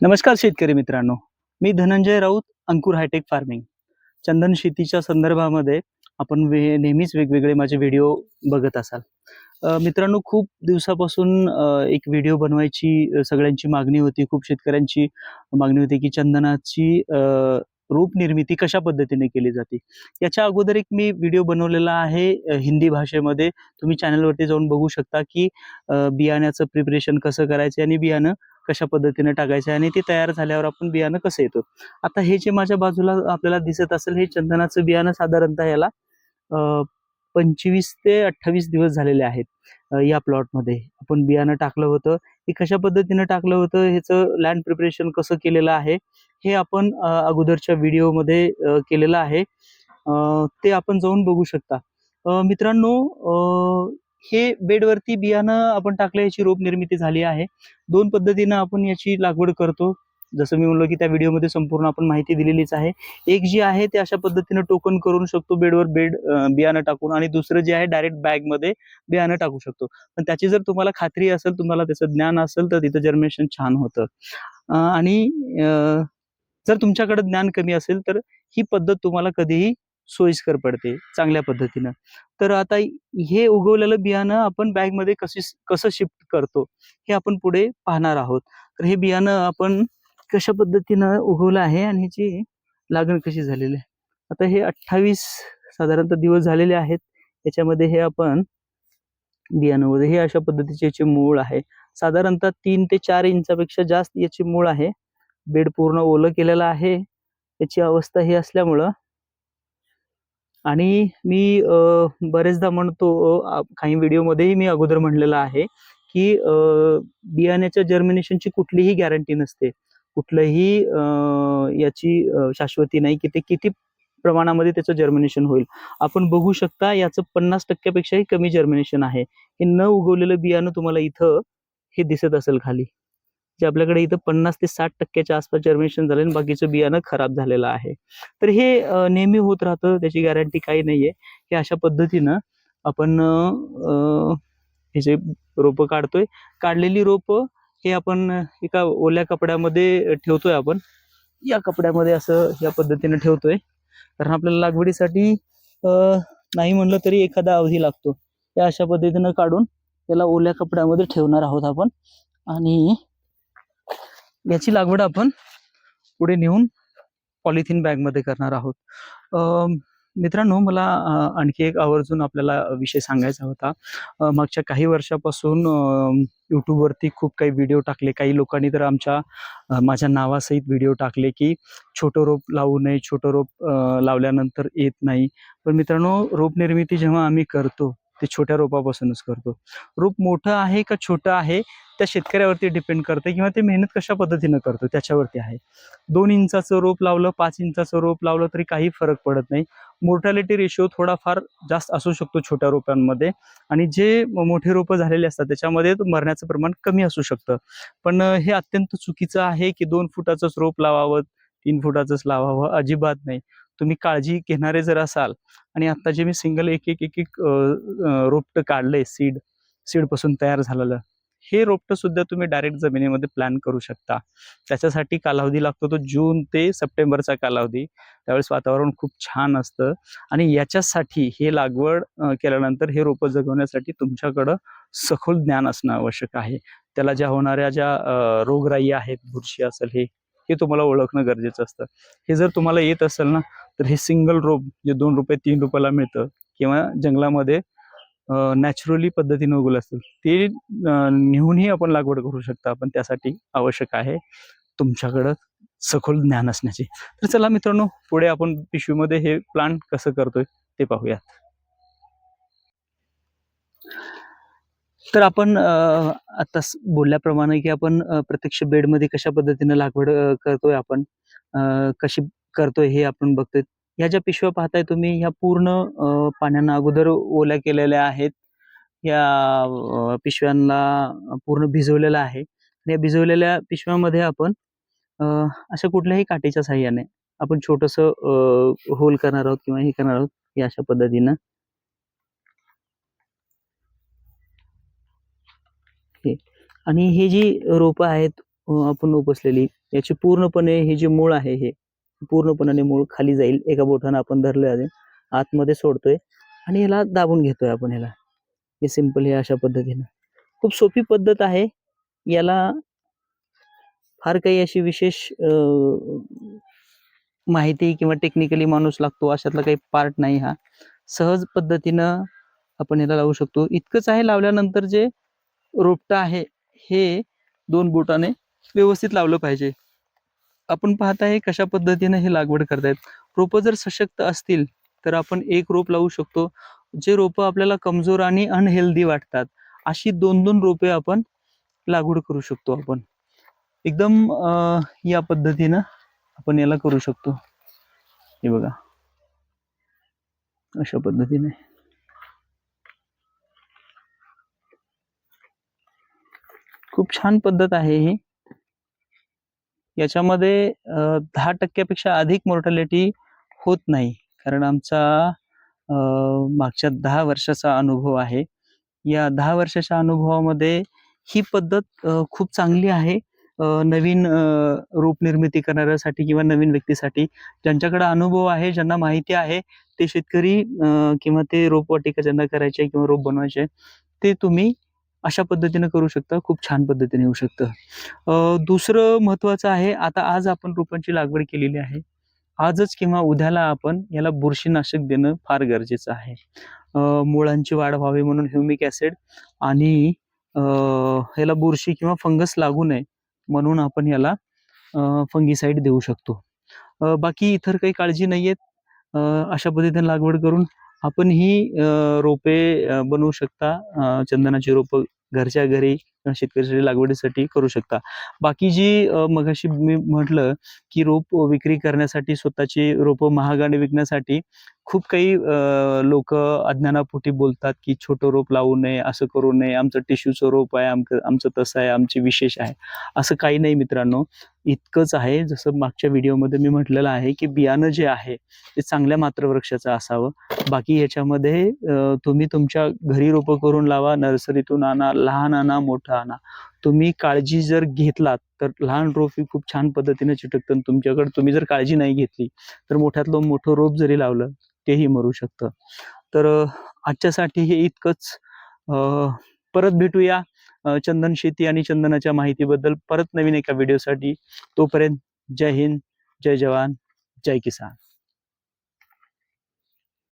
नमस्कार शेतकरी मित्रांनो. मी Dhananjay Raut Ankur high tech farming. चंदन शेतीच्या संदर्भामध्ये आपण वे नेहमीच वेगवेगळे माझे व्हिडिओ बघत असाल. मित्रांनो खूप दिवसापासून एक व्हिडिओ बनवायची सगळ्यांची मागणी होती. खूप शेतकऱ्यांची मागणी होती की चंदनाची रूप निर्मिती कशा पद्धतीने केली जाते. याच्या अगोदर एक मी व्हिडिओ बनवलेला आहे हिंदी भाषेमध्ये. तुम्ही चॅनलवरती जाऊन बघू शकता की बियाण्याचं प्रिपरेशन कसं करायचं आणि बियाणं कशा पद्धतीने टाकायचे आणि ते तयार झाल्यावर आपण बियाणं कसं येतो. आता हे जे माझ्या बाजूला आपल्याला दिसत असेल हे चंदनाचं बियाणं साधारणतः याला पंचवीस ते अठ्ठावीस दिवस झालेले आहेत या प्लॉटमध्ये. आपण बियाणं टाकलं होतं. हे कशा पद्धतीनं टाकलं होतं ह्याचं लँड प्रिपरेशन कसं केलेलं आहे हे आपण अगोदरच्या व्हिडिओमध्ये केलेलं आहे. ते आपण जाऊन बघू शकता. मित्रांनो अ, हे बेडवरती बियाणं आपण टाकलं याची रोप निर्मिती झाली आहे. दोन पद्धतीनं आपण याची लागवड करतो. जसं मी म्हणलो की त्या व्हिडिओमध्ये संपूर्ण आपण माहिती दिलेलीच आहे. एक जी आहे ते अशा पद्धतीनं टोकन करून शकतो बेडवर बेड बियाणं टाकून आणि दुसरं जे आहे डायरेक्ट बॅगमध्ये बियाणं टाकू शकतो. पण त्याची जर तुम्हाला खात्री असेल तुम्हाला त्याचं ज्ञान असेल तर तिथं जर्मिनेशन छान होतं. आणि जर तुमच्याकडे ज्ञान कमी असेल तर ही पद्धत तुम्हाला कधीही सोयीस्कर पडते चांगल्या पद्धतीनं. तर आता हे उगवलेलं बियाणं आपण बॅगमध्ये कशी कसं शिफ्ट करतो हे आपण पुढे पाहणार आहोत. तर हे बियाणं आपण कशा पद्धतीनं उगवलं आहे आणि ह्याची लागण कशी झालेली आहे? आता हे अठ्ठावीस साधारणतः दिवस झालेले आहेत. याच्यामध्ये हे आपण बियाणं वगैरे हे अशा पद्धतीचे याचे मूळ आहे. साधारणतः तीन ते चार इंचापेक्षा जास्त याची मूळ आहे. बेड पूर्ण ओलं केलेलं आहे. याची अवस्था ही असल्यामुळं आणि मी अ, बरेचदा म्हणतो काही व्हिडिओमध्येही मी अगोदर म्हणलेलं आहे की बियाण्याच्या जर्मिनेशनची कुठलीही गॅरंटी नसते. कुठलंही अ, याची शाश्वती नाही की ते किती प्रमाणामध्ये त्याचं जर्मिनेशन होईल. आपण बघू शकता याचं पन्नास टक्क्यापेक्षाही कमी जर्मिनेशन आहे. हे न उगवलेलं बियाणं तुम्हाला इथं हे दिसत असेल खाली. जे आपल्याकडे इथं पन्नास ते साठ टक्क्याच्या आसपास जर्मिनेशन झालं आणि बाकीचं बियाणं खराब झालेलं आहे. तर हे नेहमी होत राहतं त्याची गॅरंटी काही नाहीये. हे अशा पद्धतीनं आपण हे जे रोपं काढतोय काढलेली रोपं हे आपण एका ओल्या कपड्यामध्ये ठेवतोय आपण. या कपड्यामध्ये असं या पद्धतीनं ठेवतोय. कारण आपल्याला लागवडीसाठी नाही म्हणलं तरी एखादा अवधी लागतो. या अशा पद्धतीनं काढून त्याला ओल्या कपड्यामध्ये ठेवणार आहोत आपण. आणि याची लागवड आपण पुढे नेऊन पॉलिथिन बॅगमध्ये करणार आहोत. मित्रांनो मला आणखी एक आवर्जून आपल्याला विषय सांगायचा होता. मागच्या काही वर्षापासून यूट्यूबवरती खूप काही व्हिडिओ टाकले. काही लोकांनी तर आमच्या माझ्या नावासहित व्हिडिओ टाकले की छोटं रोप लावू नये छोटं रोप लावल्यानंतर येत नाही. पण मित्रांनो रोप निर्मिती जेव्हा आम्ही करतो ते छोट्या रोपापासूनच करतो. रोप मोठं आहे का छोटं आहे त्या शेतकऱ्यावरती डिपेंड करतं किंवा ते मेहनत कशा पद्धतीनं करतो त्याच्यावरती आहे. दोन इंचाचं रोप लावलं पाच इंचाचं रोप लावलं तरी काही फरक पडत नाही. मोर्टॅलिटी रेशो थोडाफार जास्त असू शकतो छोट्या रोपांमध्ये आणि जे मोठे रोपं झालेले असतात त्याच्यामध्ये मरण्याचं प्रमाण कमी असू शकतं. पण हे अत्यंत चुकीचं आहे की दोन फुटाचंच रोप लावावं तीन फुटाचंच लावावं अजिबात नाही. तुम्ही काळजी घेणारे जर असाल आणि आता जे मी सिंगल एक एक एक एक रोपटं काढलंय सीड सीडपासून तयार झालेलं हे रोपटं सुद्धा तुम्ही डायरेक्ट जमिनीमध्ये प्लॅन करू शकता. त्याच्यासाठी कालावधी लागतो तो जून ते सप्टेंबरचा कालावधी. त्यावेळेस वातावरण खूप छान असतं आणि याच्यासाठी हे लागवड केल्यानंतर हे रोपं जगवण्यासाठी तुमच्याकडं सखोल ज्ञान असणं आवश्यक आहे. त्याला ज्या होणाऱ्या ज्या रोगराई आहेत बुरशी असेल हे हे तुम्हाला ओळखणं गरजेचं असतं. हे जर तुम्हाला येत असेल ना तर हे सिंगल रोप जे दोन रुपये तीन रुपयाला मिळतं किंवा जंगलामध्ये नॅचरली पद्धतीने उगवलं असतं ते नेऊनही नेहूनही आपण लागवड करू शकता. पण त्यासाठी आवश्यक आहे तुमच्याकडं सखोल ज्ञान असण्याची. तर चला मित्रांनो पुढे आपण पिशवीमध्ये हे प्लांट कसं करतोय ते पाहूयात. तर आपण आता बोलल्याप्रमाणे की आपण प्रत्यक्ष बेडमध्ये कशा पद्धतीने लागवड करतोय आपण कशी करतोय हे आपण बघतोय. ह्या ज्या पिशव्या पाहताय तुम्ही ह्या पूर्ण पाण्यानं अगोदर ओल्या केलेल्या आहेत. या पिशव्यांना पूर्ण भिजवलेलं आहे. या भिजवलेल्या पिशव्यामध्ये आपण अशा कुठल्याही काठीच्या साह्याने आपण छोटस होल करणार आहोत किंवा हे करणार आहोत हे अशा पद्धतीनं. आणि हे जी रोपं आहेत आपण उपसलेली याची पूर्णपणे हे जे मूळ आहे हे पूर्णपणाने मूळ खाली जाईल. एका बोटानं आपण धरलं आहे आतमध्ये सोडतोय. आणि याला दाबून घेतोय आपण ह्याला. हे सिंपल हे अशा पद्धतीनं. खूप सोपी पद्धत आहे. याला फार काही अशी विशेष माहिती किंवा टेक्निकली माणूस लागतो. अशातला काही पार्ट नाही हा. सहज पद्धतीनं आपण याला लावू शकतो. इतकंच आहे लावल्यानंतर जे रोपटं आहे हे दोन बोटाने व्यवस्थित लावलं पाहिजे. आपण पाहत आहे कशा पद्धतीनं हे लागवड करतायत. रोपं जर सशक्त असतील तर आपण एक रोप लावू शकतो जे रोपं आपल्याला कमजोर आणि अनहेल्दी वाटतात. अशी दोन दोन रोपे आपण लागवड करू शकतो आपण. एकदम या पद्धतीनं आपण याला करू शकतो. हे बघा. अशा पद्धतीने. खूप छान पद्धत आहे ही. याच्यामध्ये दहा टक्क्यापेक्षा अधिक मोर्टॅलिटी होत नाही. कारण आमचा मागच्या दहा वर्षाचा अनुभव आहे. या दहा वर्षाच्या अनुभवामध्ये ही पद्धत खूप चांगली आहे. नवीन रूप रोप निर्मिती करणाऱ्यासाठी किंवा नवीन व्यक्तीसाठी. ज्यांच्याकडे अनुभव आहे ज्यांना माहिती आहे ते शेतकरी किंवा ते रोपवाटिका ज्यांना करायचे किंवा रोप बनवायचे ते तुम्ही अशा पद्धतीने करू शकता. खूप छान पद्धतीने येऊ शकतं. दुसरं महत्त्वाचं आहे आता आज आपण रोपांची लागवड केलेली आहे. आजच किंवा उद्याला आपण याला बुरशीनाशक देणं फार गरजेचं आहे. मुळांची वाढ व्हावी म्हणून ह्युमिक ॲसिड आणि याला बुरशी किंवा फंगस लागू नये म्हणून आपण याला फंगीसाईड देऊ शकतो. बाकी इतर काही काळजी नाहीयेत. अं, अशा पद्धतीने लागवड करून आपण ही रोपे बनवू शकता. चंदनाची रोपं घरच्या घरी शेतकऱ्यासाठी लागवडीसाठी करू शकता. बाकी जी मगाशी मी म्हटलं की रोप विक्री करण्यासाठी स्वतःची रोपं महागाने विकण्यासाठी खूप काही लोक अज्ञानापोटी बोलतात की छोटं रोप लावू नये असं करू नये आमचं टिश्यूचं रोप आहे आमचं आमचं तसं आहे आमची विशेष आहे. असं काही नाही मित्रांनो. इतकंच आहे जसं मागच्या व्हिडिओमध्ये मी म्हटलेलं आहे की बियाणं जे आहे ते चांगल्या मात्रवृक्षाचं असावं. बाकी याच्यामध्ये तुम्ही तुमच्या घरी रोपं करून लावा नर्सरीतून आणा लहान आणा मोठं आणा. तुम्ही काळजी जर घेतलात तर लहान रोप ही खूप छान पद्धतीने चिटकतं तुमच्याकडे तुम्ही जर काळजी नाही घेतली तर मोठ्यातलं मोठं रोप जरी लावलं तेही मरू शकतं. तर आजच्यासाठी हे इतकंच. परत भेटूया. चंदन शेती आणि चंदनाच्या माहितीबद्दल परत नवीन एका व्हिडिओसाठी. तोपर्यंत जय हिंद जय जवान जय किसान.